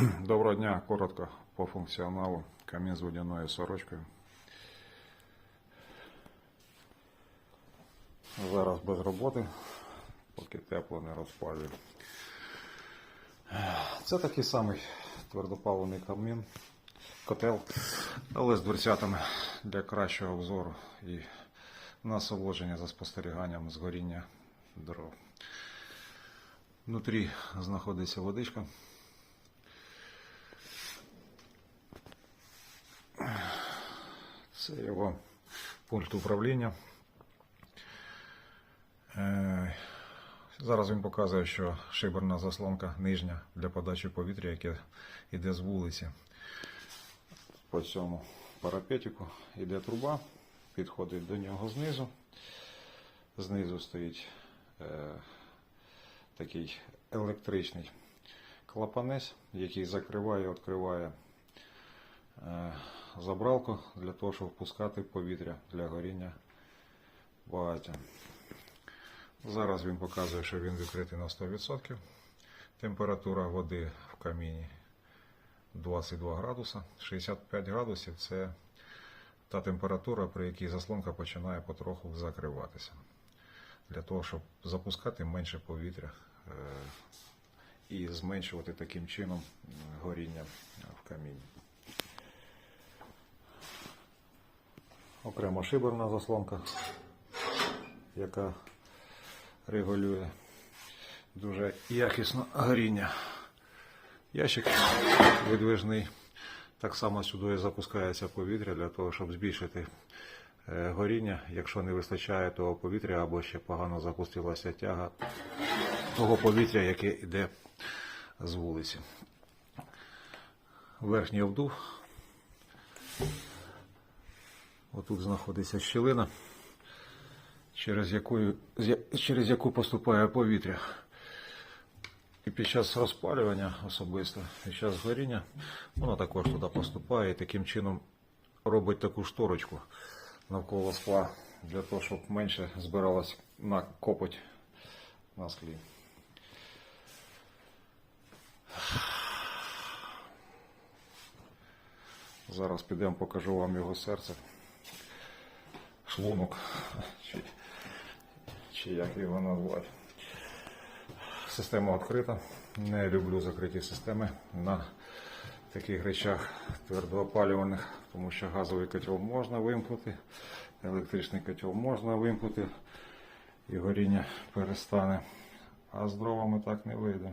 Доброго дня, коротко по функціоналу. Камін з водяною сорочкою. Зараз без роботи, поки тепло не розпалює. Це такий самий твердопаливний камін, котел, але з дверцятами для кращого обзору і насолодження за спостеріганням згоріння дров. Внутрі знаходиться водичка. Це його пульт управління. Е, Зараз він показує, що шиберна заслонка нижня для подачі повітря, яке йде з вулиці. По цьому парапетику йде труба, підходить до нього знизу. Знизу стоїть е, такий електричний клапанець, який закриває і відкриває е, забралку для того, щоб впускати повітря для горіння багаття. Зараз він показує, що він відкритий на 100%. Температура води в каміні 22 градуса. 65 градусів це та температура, при якій заслонка починає потроху закриватися. Для того, щоб запускати менше повітря е, і зменшувати таким чином е, горіння в каміні. Окремо шиберна заслонка, яка регулює дуже якісно горіння. Ящик видвижний. Так само сюди запускається повітря для того, щоб збільшити е, горіння. Якщо не вистачає того повітря або ще погано запустилася тяга того повітря, яке йде з вулиці. Верхній обдув. Отут знаходиться щілина, через яку, через яку поступає повітря. І під час розпалювання особисто, під час горіння, воно також туди поступає і таким чином робить таку шторочку навколо скла, для того, щоб менше збиралась на копоть на склі. Зараз підемо покажу вам його серце. Шлунок. Чи, чи як його назвати. Система відкрита. Не люблю закриті системи на таких речах твердоопалюваних, тому що газовий котел можна вимкнути, електричний котел можна вимкнути і горіння перестане. А з дровами так не вийде.